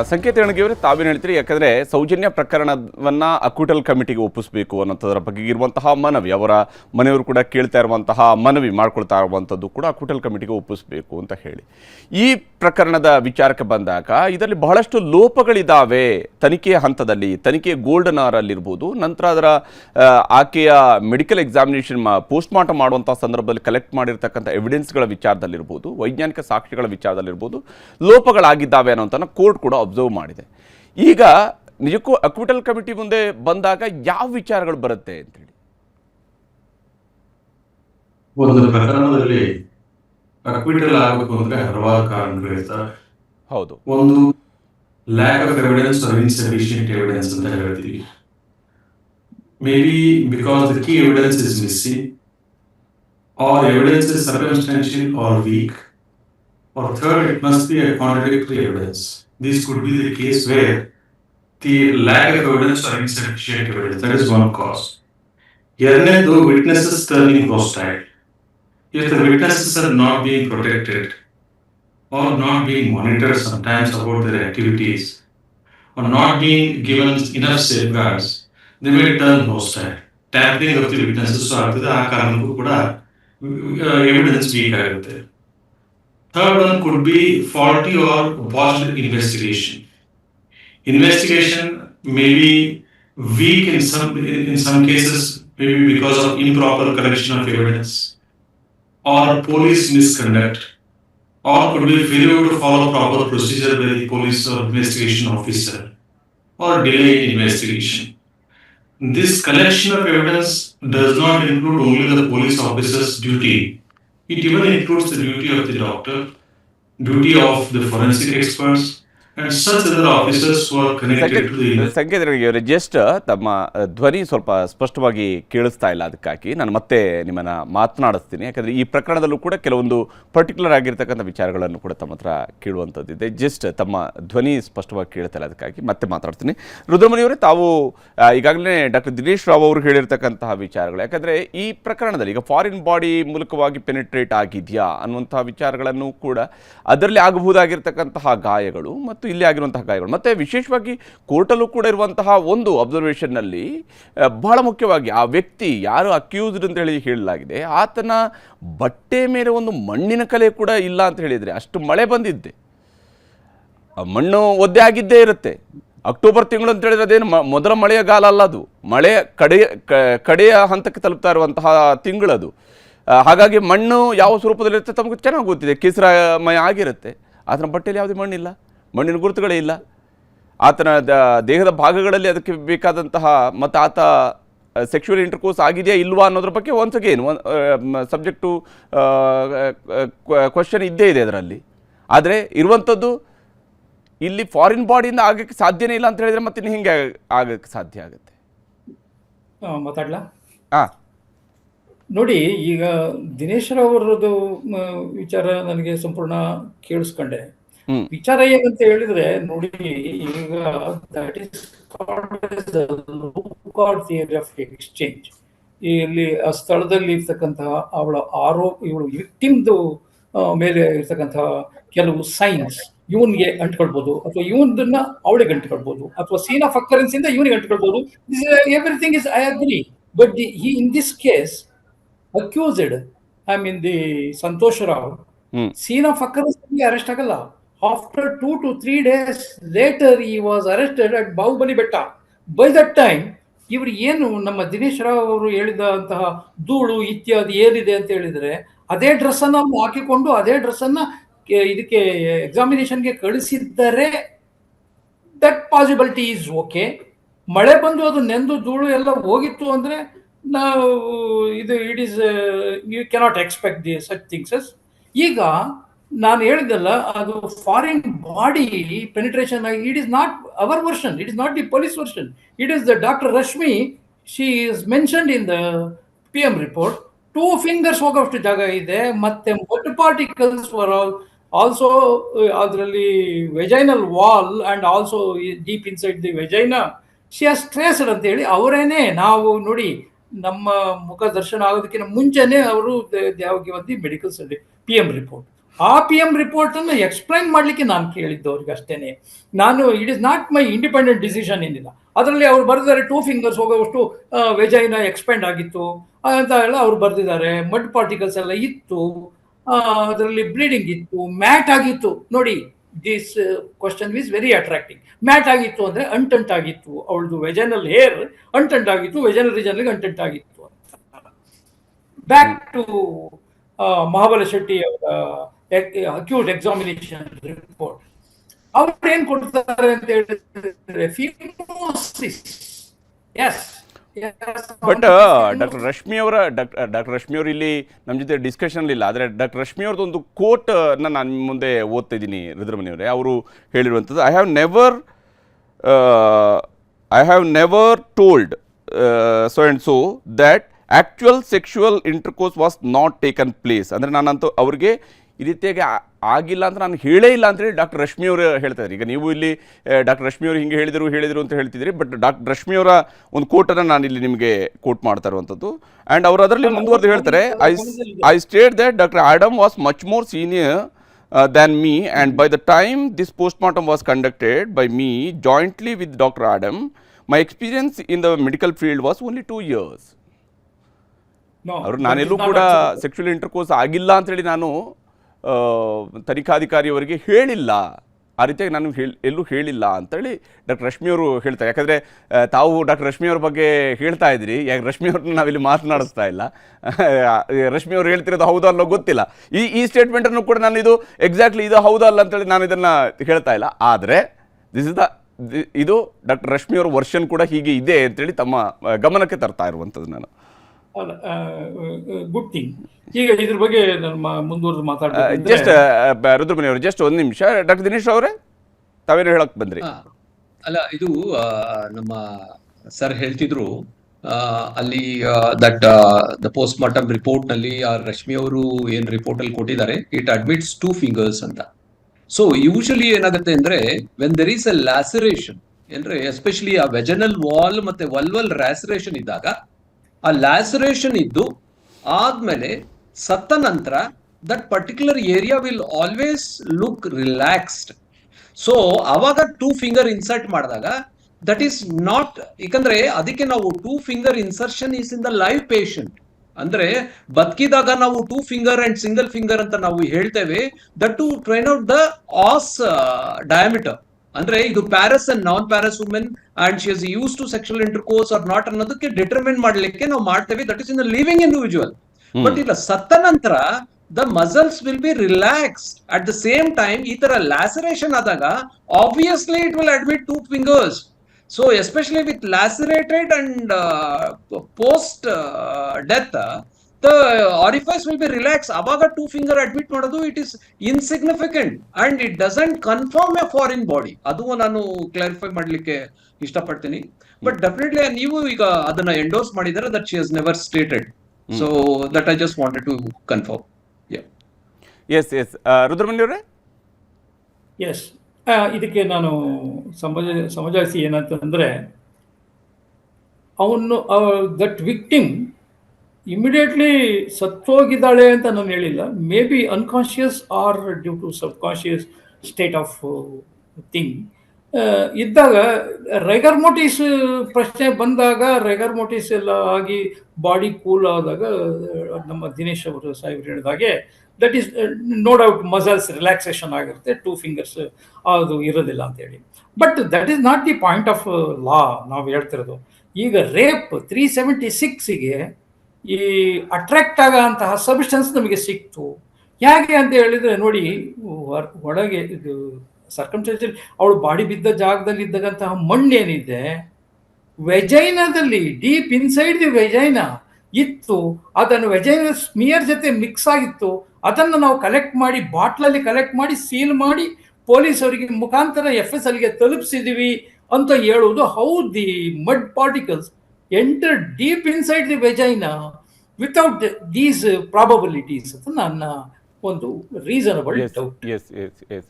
ಸಂಕೇತ ಅವರೇ ತಾವೇನು ಹೇಳ್ತೀರಿ, ಯಾಕಂದ್ರೆ ಸೌಜನ್ಯ ಪ್ರಕರಣವನ್ನ ಅಕ್ಯೂಟಲ್ ಕಮಿಟಿಗೆ ಒಪ್ಪಿಸಬೇಕು ಅನ್ನೋಂಥದ್ರ ಬಗ್ಗೆ ಇರುವಂತಹ ಮನವಿ. ಅವರ ಮನೆಯವರು ಕೂಡ ಕೇಳ್ತಾ ಇರುವಂತಹ ಮನವಿ ಮಾಡ್ಕೊಳ್ತಾ ಇರುವಂಥದ್ದು ಕೂಡ ಅಕ್ಯೂಟಲ್ ಕಮಿಟಿಗೆ ಒಪ್ಪಿಸಬೇಕು ಅಂತ ಹೇಳಿ. ಈ ಪ್ರಕರಣದ ವಿಚಾರಕ್ಕೆ ಬಂದಾಗ, ಇದರಲ್ಲಿ ಬಹಳಷ್ಟು ಲೋಪಗಳಿದ್ದಾವೆ ತನಿಖೆಯ ಹಂತದಲ್ಲಿ ತನಿಖೆಯ ಗೋಲ್ಡನ್ ಅವರ್ ಅಲ್ಲಿರ್ಬೋದು ನಂತರ ಅದರ ಆಕೆಯ ಮೆಡಿಕಲ್ ಎಕ್ಸಾಮಿನೇಷನ್ ಪೋಸ್ಟ್ ಮಾರ್ಟಮ್ ಮಾಡುವಂಥ ಸಂದರ್ಭದಲ್ಲಿ ಕಲೆಕ್ಟ್ ಮಾಡಿರ್ತಕ್ಕಂಥ ಎವಿಡೆನ್ಸ್ಗಳ ವಿಚಾರದಲ್ಲಿರ್ಬೋದು, ವೈಜ್ಞಾನಿಕ ಸಾಕ್ಷಿಗಳ ವಿಚಾರದಲ್ಲಿರ್ಬೋದು, ಲೋಪಗಳಾಗಿದ್ದಾವೆ ಅನ್ನೋಂಥ ಕೋರ್ಟ್ ಕೂಡ ಅಬ್ಸರ್ವ್ ಮಾಡಿದೆ. ಈಗ ನಿಜಕ್ಕೂ ಅಕ್ವಿಟಲ್ ಕಮಿಟಿ ಮುಂದೆ ಬಂದಾಗ ಯಾವ ವಿಚಾರಗಳು ಬರುತ್ತೆ ಅಂತೇಳಿ? ಒಂದು ಪ್ರಕರಣದಲ್ಲಿ ಅಕ್ವಿಟಲ್ ಆಗಬೇಕು ಅಂದ್ರೆ ಹಲವಾರು ಕಾರಣಗಳು ಇರ್ತಾರೆ ಹೌದು. ಒಂದು lack of evidence or insufficient evidence ಅಂತ ಹೇಳ್ತೀವಿ. May be because the key evidence is missing or evidence is circumstantial or weak or third it must be a contradictory evidence This could be the case where the lack of evidence or insufficient evidence that is one cause ಎರಡನೇದು witnesses turning hostile if the witnesses are not being protected or not being monitored sometimes about their activities or not being given enough safeguards, they may turn hostile. Tampering of the witnesses ಆಗ್ತದೆ ಆ ಕಾರಣಕ್ಕೂ ಕೂಡ evidence weak ಆಗುತ್ತೆ Third one could be faulty or botched investigation. Investigation may be weak in some in some cases, maybe because of improper collection of evidence, or police misconduct, or could be failure to follow proper procedure by the police or investigation officer, or delayed investigation. This collection of evidence does not include only the police officer's duty it even includes the duty of the doctor, duty of the forensic experts, ಸಂಕೇತರಿಗೆ just ತಮ್ಮ ಧ್ವನಿ ಸ್ವಲ್ಪ ಸ್ಪಷ್ಟವಾಗಿ ಕೇಳಿಸ್ತಾ ಇಲ್ಲ ಅದಕ್ಕಾಗಿ. ನಾನು ಮತ್ತೆ ನಿಮ್ಮನ್ನ ಮಾತನಾಡಿಸ್ತೀನಿ. ಯಾಕಂದ್ರೆ ಈ ಪ್ರಕರಣದಲ್ಲೂ ಕೂಡ ಕೆಲವೊಂದು ಪರ್ಟಿಕ್ಯುಲರ್ ಆಗಿರ್ತಕ್ಕಂಥ ವಿಚಾರಗಳನ್ನು ಕೂಡ ತಮ್ಮ ಹತ್ರ ಕೇಳುವಂಥದ್ದಿದೆ ಜಸ್ಟ್ ತಮ್ಮ ಧ್ವನಿ ಸ್ಪಷ್ಟವಾಗಿ ಕೇಳ್ತಾ ಇಲ್ಲ ಅದಕ್ಕಾಗಿ ಮತ್ತೆ ಮಾತಾಡ್ತೀನಿ. ರುದ್ರಮುನಿಯವರೇ ತಾವು ಈಗಾಗಲೇ ಡಾಕ್ಟರ್ ದಿನೇಶ್ ರಾವ್ ಅವರು ಹೇಳಿರ್ತಕ್ಕಂತಹ ವಿಚಾರಗಳು. ಯಾಕಂದ್ರೆ ಈ ಪ್ರಕರಣದಲ್ಲಿ ಈಗ ಫಾರಿನ್ ಬಾಡಿ ಮೂಲಕವಾಗಿ ಪೆನಿಟ್ರೇಟ್ ಆಗಿದೆಯಾ ಅನ್ನುವಂತಹ ವಿಚಾರಗಳನ್ನು ಕೂಡ ಅದರಲ್ಲಿ ಆಗಬಹುದಾಗಿರ್ತಕ್ಕಂತಹ ಗಾಯಗಳು ಮತ್ತು ಇಲ್ಲಿ ಆಗಿರುವಂತಹ ಗಾಯಗಳು. ಮತ್ತು ವಿಶೇಷವಾಗಿ ಕೋರ್ಟಲ್ಲೂ ಕೂಡ ಇರುವಂತಹ ಒಂದು ಅಬ್ಸರ್ವೇಷನ್ನಲ್ಲಿ ಬಹಳ ಮುಖ್ಯವಾಗಿ ಆ ವ್ಯಕ್ತಿ ಯಾರು ಅಕ್ಯೂಸ್ಡ್ ಅಂತ ಹೇಳಿ ಹೇಳಲಾಗಿದೆ. ಆತನ ಬಟ್ಟೆ ಮೇಲೆ ಒಂದು ಮಣ್ಣಿನ ಕಲೆ ಕೂಡ ಇಲ್ಲ ಅಂತ ಹೇಳಿದರೆ ಅಷ್ಟು ಮಳೆ ಬಂದಿದ್ದೆ. ಮಣ್ಣು ಒದ್ದೆ ಆಗಿದ್ದೇ ಇರುತ್ತೆ. ಅಕ್ಟೋಬರ್ ತಿಂಗಳು ಅಂತ ಹೇಳಿದ್ರೆ ಅದೇನು ಮೊದಲ ಮಳೆಯ ಗಾಲ ಅಲ್ಲ ಅದು. ಮಳೆ ಕಡೆಯ ಕಡೆಯ ಹಂತಕ್ಕೆ ತಲುಪ್ತಾ ಇರುವಂತಹ ತಿಂಗಳದು ಹಾಗಾಗಿ ಮಣ್ಣು ಯಾವ ಸ್ವರೂಪದಲ್ಲಿರುತ್ತೆ ತಮಗೆ ಚೆನ್ನಾಗಿ ಗೊತ್ತಿದೆ. ಕೇಸರಮಯ ಆಗಿರುತ್ತೆ. ಆತನ ಬಟ್ಟೆಯಲ್ಲಿ ಯಾವುದೇ ಮಣ್ಣಿಲ್ಲ. ಮಣ್ಣಿನ ಗುರುತುಗಳೇ ಇಲ್ಲ. ಆತನ ದ- ದೇಹದ ಭಾಗಗಳಲ್ಲಿ ಅದಕ್ಕೆ ಬೇಕಾದಂತಹ ಮತ್ತು ಆತ ಸೆಕ್ಷುವಲ್ ಇಂಟರ್ಕೋರ್ಸ್ ಆಗಿದೆಯಾ ಇಲ್ವಾ ಅನ್ನೋದ್ರ ಬಗ್ಗೆ ಒನ್ಸ್ ಅಗೇನ್ ಸಬ್ಜೆಕ್ಟು ಕ್ವಶನ್ ಇದ್ದೇ ಇದೆ ಅದರಲ್ಲಿ. ಆದರೆ ಇರುವಂಥದ್ದು ಇಲ್ಲಿ ಫಾರಿನ್ ಬಾಡಿಯಿಂದ ಆಗಕ್ಕೆ ಸಾಧ್ಯನೇ ಇಲ್ಲ ಅಂತ ಹೇಳಿದ್ರೆ ಮತ್ತೆ ಹಿಂಗೆ ಆಗಕ್ಕೆ ಸಾಧ್ಯ ಆಗುತ್ತೆ. ಮಾತಾಡ್ಲಾ? ಹಾಂ. ನೋಡಿ ಈಗ ದಿನೇಶ್ ಅವರದ್ದು ವಿಚಾರ ನನಗೆ ಸಂಪೂರ್ಣ ಕೇಳಿಸ್ಕೊಂಡೆ. ವಿಚಾರ ಏನಂತ ಹೇಳಿದ್ರೆ ನೋಡಿ ಈಗ that is theory of exchange ಇಲ್ಲಿ ಆ ಸ್ಥಳದಲ್ಲಿ ಇರ್ತಕ್ಕಂತಹ ಅವಳ ಆರೋಪ ಇವಳು ವಿಕ್ಟಿಮ್ದು ಮೇಲೆ ಇರ್ತಕ್ಕಂತಹ ಕೆಲವು ಸೈನ್ಸ್ ಇವನ್ಗೆ ಅಂಟ್ಕೊಳ್ಬಹುದು ಅಥವಾ ಇವನದನ್ನ ಅವಳಿಗೆ ಅಂಟ್ಕೊಳ್ಬಹುದು ಅಥವಾ ಸೀನ್ ಆಫ್ ಅಕ್ಕರೆನ್ಸ್ ಇಂದ ಇವನಿಗೆ ಅಂಟ್ಕೊಳ್ಬಹುದು everything is I agree but the in this case accused I mean the Santhosh Rao scene of occurrence arrest ಆಗಲ್ಲ. After two two three days later ಈ was arrested at Bahubali Betta by that time ಇವರು ಏನು ನಮ್ಮ ದಿನೇಶ್ ರಾವ್ ಅವರು ಹೇಳಿದಂತಹ ಧೂಳು ಇತ್ಯಾದಿ ಏನಿದೆ ಅಂತ ಹೇಳಿದ್ರೆ, ಅದೇ ಡ್ರೆಸ್ಸನ್ನು ಅವ್ರು ಹಾಕಿಕೊಂಡು ಅದೇ ಡ್ರೆಸ್ಸನ್ನು ಇದಕ್ಕೆ ಎಕ್ಸಾಮಿನೇಷನ್ಗೆ ಕಳಿಸಿದ್ದರೆ. ದಟ್ ಪಾಸಿಬಿಲಿಟಿ ಈಸ್ ಓಕೆ ಮಳೆ ಬಂದು ಅದು ನೆಂದು ಧೂಳು ಎಲ್ಲ ಹೋಗಿತ್ತು ಅಂದರೆ ನಾವು ಇದು it is you cannot expect the such things ಈಗ ನಾನು ಹೇಳಿದ್ದಲ್ಲ, ಅದು foreign body penetration it is not our version it is not the police version it is the doctor Rashmi she is mentioned in the P M report two fingers ಹೋಗೋಷ್ಟು ಜಾಗ ಇದೆ, ಮತ್ತೆ ಮೊಟ್ಟ particles for also ಅದರಲ್ಲಿ vaginal wall and also deep inside the vagina she has stressed ಅಂತ ಹೇಳಿ, ಅವರೇನೆ ನಾವು ನೋಡಿ ನಮ್ಮ ಮುಖ ದರ್ಶನ ಆಗೋದಕ್ಕಿಂತ ಮುಂಚೆನೆ ಅವರು the medical P M report ಆ ಪಿ ಎಂ ರಿಪೋರ್ಟ್ ಅನ್ನು ಎಕ್ಸ್ಪ್ಲೈನ್ ಮಾಡಲಿಕ್ಕೆ ನಾನು ಕೇಳಿದ್ದು ಅವ್ರಿಗೆ ಅಷ್ಟೇನೆ ನಾನು it is not my independent decision ಏನಿಲ್ಲ. ಅದರಲ್ಲಿ ಅವ್ರು ಬರೆದಿದ್ದಾರೆ ಟೂ ಫಿಂಗರ್ಸ್ ಹೋಗೋವಷ್ಟು ವೆಜೈನ ಎಕ್ಸ್ಪೆಂಡ್ ಆಗಿತ್ತು. ಅಂತ ಎಲ್ಲ ಅವ್ರು ಬರೆದಿದ್ದಾರೆ. ಮಡ್ ಪಾರ್ಟಿಕಲ್ಸ್ ಎಲ್ಲ ಇತ್ತು. ಅದರಲ್ಲಿ ಬ್ಲೀಡಿಂಗ್ ಇತ್ತು. ಮ್ಯಾಟ್ ಆಗಿತ್ತು. ನೋಡಿ this question is very attracting mat ಆಗಿತ್ತು ಅಂದ್ರೆ ಅಂಟಂಟ್ ಆಗಿತ್ತು. ಅವಳದು ವೆಜನಲ್ ಹೇರ್ ಅಂಟಂಟ್ ಆಗಿತ್ತು. ವೆಜನಲ್ ರೀಜನ್ಗೆ ಅಂಟಂಟ್ ಆಗಿತ್ತು ಬ್ಯಾಕ್ ಟು ಮಹಾಬಲ ಶೆಟ್ಟಿ ಅವರ ಅಕ್ಯೂಟ್ ಎಕ್ಸಾಮಿನೇಷನ್ ರಿಪೋರ್ಟ್ ಅವ್ರು ಏನ್ ಕೊಡ್ತಾರೆ ಅಂತ ಹೇಳಿದ್ರೆ phimosis yes but doctor Rashmi ಅವರ ಡಾಕ್ಟರ್ ರಶ್ಮಿ ಅವರು ಇಲ್ಲಿ ನಮ್ಮ ಜೊತೆ ಡಿಸ್ಕಷನ್ ಇಲ್ಲ. ಆದರೆ ಡಾಕ್ಟರ್ ರಶ್ಮಿ ಅವ್ರದ್ದು ಒಂದು ಕೋಟ್ ನಾನು ನಿಮ್ಮ ಮುಂದೆ ಓದ್ತಾ ಇದ್ದೀನಿ ರುದ್ರಮನಿಯವರೇ. ಅವರು ಹೇಳಿರುವಂಥದ್ದು I have never I have never told so and so that actual sexual intercourse was not taken place ಅಂದರೆ ನಾನಂತೂ ಅವ್ರಿಗೆ ಈ ರೀತಿಯಾಗಿ ಆಗಿಲ್ಲ ಅಂತ ನಾನು ಹೇಳೇ ಇಲ್ಲ ಅಂತೇಳಿ ಡಾಕ್ಟರ್ ರಶ್ಮಿ ಅವರು ಹೇಳ್ತಾ ಇದ್ದಾರೆ ಈಗ ನೀವು ಇಲ್ಲಿ ಡಾಕ್ಟರ್ ರಶ್ಮಿ ಅವರು ಹಿಂಗೆ ಹೇಳಿದರು ಹೇಳಿದರು ಅಂತ ಹೇಳ್ತಿದ್ದೀರಿ ಬಟ್ ಡಾಕ್ಟರ್ ರಶ್ಮಿಯವರ ಒಂದು ಕೋಟನ್ನು ನಾನು ಇಲ್ಲಿ ನಿಮಗೆ ಕೋಟ್ ಮಾಡ್ತಾ ಇರುವಂಥದ್ದು. ಆ್ಯಂಡ್ ಅವರು ಅದರಲ್ಲಿ ಮುಂದುವರೆದು ಹೇಳ್ತಾರೆ I I state that doctor Adam was much more senior than me and by the time this post mortem was conducted by me jointly with doctor Adam my experience in the medical field was only two years ಅವರು ನಾನೆಲ್ಲೂ ಕೂಡ sexual intercourse ಆಗಿಲ್ಲ ಅಂತೇಳಿ ನಾನು ತನಿಖಾಧಿಕಾರಿಯವರಿಗೆ ಹೇಳಿಲ್ಲ. ಆ ರೀತಿಯಾಗಿ ನಾನು ಹೇಳಿ, ಎಲ್ಲೂ ಹೇಳಿಲ್ಲ ಅಂತೇಳಿ ಡಾಕ್ಟರ್ ರಶ್ಮಿ ಅವರು ಹೇಳ್ತಾರೆ. ಯಾಕಂದರೆ ತಾವು ಡಾಕ್ಟರ್ ರಶ್ಮಿ ಅವ್ರ ಬಗ್ಗೆ ಹೇಳ್ತಾ ಇದ್ರಿ ಯಾಕೆ ರಶ್ಮಿಯವ್ರನ್ನ ನಾವಿಲ್ಲಿ ಮಾತನಾಡಿಸ್ತಾ ಇಲ್ಲ. ರಶ್ಮಿ ಅವರು ಹೇಳ್ತಿರೋದು ಹೌದಾ ಅಲ್ಲೋ ಗೊತ್ತಿಲ್ಲ. ಈ ಈ ಸ್ಟೇಟ್ಮೆಂಟನ್ನು ಕೂಡ ನಾನು ಇದು ಎಕ್ಸಾಕ್ಟ್ಲಿ ಇದು ಹೌದಾ ಅಲ್ಲ ಅಂತೇಳಿ ನಾನು ಇದನ್ನು ಹೇಳ್ತಾ ಇಲ್ಲ. ಆದರೆ ದಿಸ್ ಇಸ್ ದ ಇದು ಡಾಕ್ಟರ್ ರಶ್ಮಿ ಅವರ ವರ್ಷನ್ ಕೂಡ ಹೀಗೆ ಇದೆ ಅಂತೇಳಿ ತಮ್ಮ ಗಮನಕ್ಕೆ ತರ್ತಾ ಇರುವಂಥದ್ದು ನಾನು. ಗುಡ್ ಥಿಂಗ್ ಈಗ ಇದ್ರ ಬಗ್ಗೆ ನಾನು ಮುಂದುವರೆದು ಮಾತಾಡ್ಬೇಕು ಜಸ್ಟ್ ರುದ್ರಮಣಿ ಅವರು ಜಸ್ಟ್ ಒಂದು ನಿಮಿಷ. ಡಾಕ್ಟರ್ ದಿನೇಶ್ ಅವರೇ ತಾವೇನು ಹೇಳಕ್ ಬಂದ್ರಿ. ಅಲ್ಲ ಇದು ಆ, ನಮ್ಮ ಸರ್ ಹೇಳ್ತಿದ್ರು ಆ, ಅಲ್ಲಿ ದಟ್ ದ ಪೋಸ್ಟ್ ಮಾರ್ಟಮ್ ರಿಪೋರ್ಟ್ನಲ್ಲಿ ಆ ರಶ್ಮಿ ಅವರು ಏನ್ ರಿಪೋರ್ಟ್ ಅಲ್ಲಿ ಕೊಟ್ಟಿದ್ದಾರೆ. ಇಟ್ ಅಡ್ಮಿಟ್ಸ್ ಟೂ ಫಿಂಗರ್ಸ್ ಅಂತ. ಸೊ ಯೂಶಲಿ ಏನಾಗುತ್ತೆ ಅಂದ್ರೆ when there is a laceration ಅಂದ್ರೆ ಎಸ್ಪೆಷಲಿ ಆ ವೆಜನಲ್ ವಾಲ್ ಮತ್ತೆ ವಲ್ವಲ್ ರ್ಯಾಸರೇಷನ್ ಇದ್ದಾಗ ಆ ಲ್ಯಾಸರೇಷನ್ ಇದ್ದು ಆದ್ಮೇಲೆ ಸತ್ತ ನಂತರ that particular area will always look relaxed so ಅವಾಗ ಟೂ ಫಿಂಗರ್ ಇನ್ಸರ್ಟ್ ಮಾಡಿದಾಗ ದಟ್ ಈಸ್ ನಾಟ್ ಯಾಕಂದ್ರೆ ಅದಕ್ಕೆ ನಾವು two finger insertion is in the live patient ಅಂದ್ರೆ ಬದುಕಿದಾಗ ನಾವು two finger and single finger ಅಂತ ನಾವು ಹೇಳ್ತೇವೆ that to train out the os diameter ಅಂದ್ರೆ ಇದು parous and non parous women and she is use to sexual intercourse or not ಅನ್ನೋದಕ್ಕೆ determine ಮಾಡ್ಲಿಕ್ಕೆ ನಾವು ಮಾಡ್ತೇವೆ. That is in living individual but ಇಲ್ಲ ಸತ್ತ ನಂತರ the muscles will be relax at the same time ಈ ತರ ಲ್ಯಾಸರೇಷನ್ ಆದಾಗ obviously it will admit two fingers so especially with lacerated and post death the orifice will be relax ಅವಾಗ two finger admit ಮಾಡೋದು it is insignificant and it doesn't confirm a foreign body ಅದು ನಾನು clarify ಮಾಡ್ಲಿಕ್ಕೆ ಇಷ್ಟಪಡ್ತೀನಿ. But definitely ನೀವು ಈಗ ಅದನ್ನ endorse ಮಾಡಿದರೆ that she has never stated so that I just wanted to confirm yes yes Rudramani ಅವರೇ? ಎಸ್ ಇದಕ್ಕೆ ನಾನು ಸಮಜ ಸಮಜಾಯಿಸಿ ಏನಂತಂದರೆ ಅವನು ದಟ್ ವಿಕ್ಟಿಮ್ ಇಮಿಡಿಯೇಟ್ಲಿ ಸತ್ತೋಗಿದ್ದಾಳೆ ಅಂತ ನಾನು ಹೇಳಿಲ್ಲ. May be unconscious or due to sub conscious state of thing ಇದ್ದಾಗ ರೆಗರ್ ಮೋಟಿಸ್ ಪ್ರಶ್ನೆ ಬಂದಾಗ ರೆಗರ್ ಮೋಟಿಸ್ ಎಲ್ಲ ಆಗಿ ಬಾಡಿ ಕೂಲ್ ಆದಾಗ ನಮ್ಮ ದಿನೇಶ್ ಅವರು ಸಾಹೇಬ್ರು ಹೇಳಿದಾಗೆ that is no doubt muscles relaxation ಆಗಿರುತ್ತೆ. ಟೂ ಫಿಂಗರ್ಸ್ ಅದು ಇರೋದಿಲ್ಲ ಅಂತೇಳಿ but that is not the point of law ನಾವು ಹೇಳ್ತಿರೋದು. ಈಗ ರೇಪ್ ತ್ರೀ ಸೆವೆಂಟಿ ಸಿಕ್ಸಿಗೆ ಈ ಅಟ್ರಾಕ್ಟ್ ಆಗೋಂತಹ ಸಬ್ಸ್ಟೆನ್ಸ್ ನಮಗೆ ಸಿಕ್ತು. ಹೇಗೆ ಅಂತ ಹೇಳಿದ್ರೆ ನೋಡಿ ಒಳಗೆ ಇದು ಸರ್ಕಮ್ಸ್ಟೆನ್ಷನ್ ಅವಳು ಬಾಡಿ ಬಿದ್ದ ಜಾಗದಲ್ಲಿ ಇದ್ದಕ್ಕಂತಹ ಮಣ್ಣೇನಿದೆ ವೆಜೈನದಲ್ಲಿ ಡೀಪ್ ಇನ್ಸೈಡ್ ದಿ ವೆಜೈನಾ ಇತ್ತು. ಅದನ್ನು ವೆಜೈನ ಸ್ಮಿಯರ್ ಜೊತೆ ಮಿಕ್ಸ್ ಆಗಿತ್ತು. ಅದನ್ನು ನಾವು ಕಲೆಕ್ಟ್ ಮಾಡಿ ಬಾಟ್ಲಲ್ಲಿ ಕಲೆಕ್ಟ್ ಮಾಡಿ ಸೀಲ್ ಮಾಡಿ ಪೊಲೀಸರಿಗೆ ಮುಖಾಂತರ ಎಫ್ ಎಸ್ ಎಲ್ಗೆ ತಲುಪಿಸಿದೀವಿ ಅಂತ ಹೇಳುವುದು how the mud particles enter deep inside the vagina without these probabilities ಅಂತ ನನ್ನ ಒಂದು reasonable S doubt yes yes S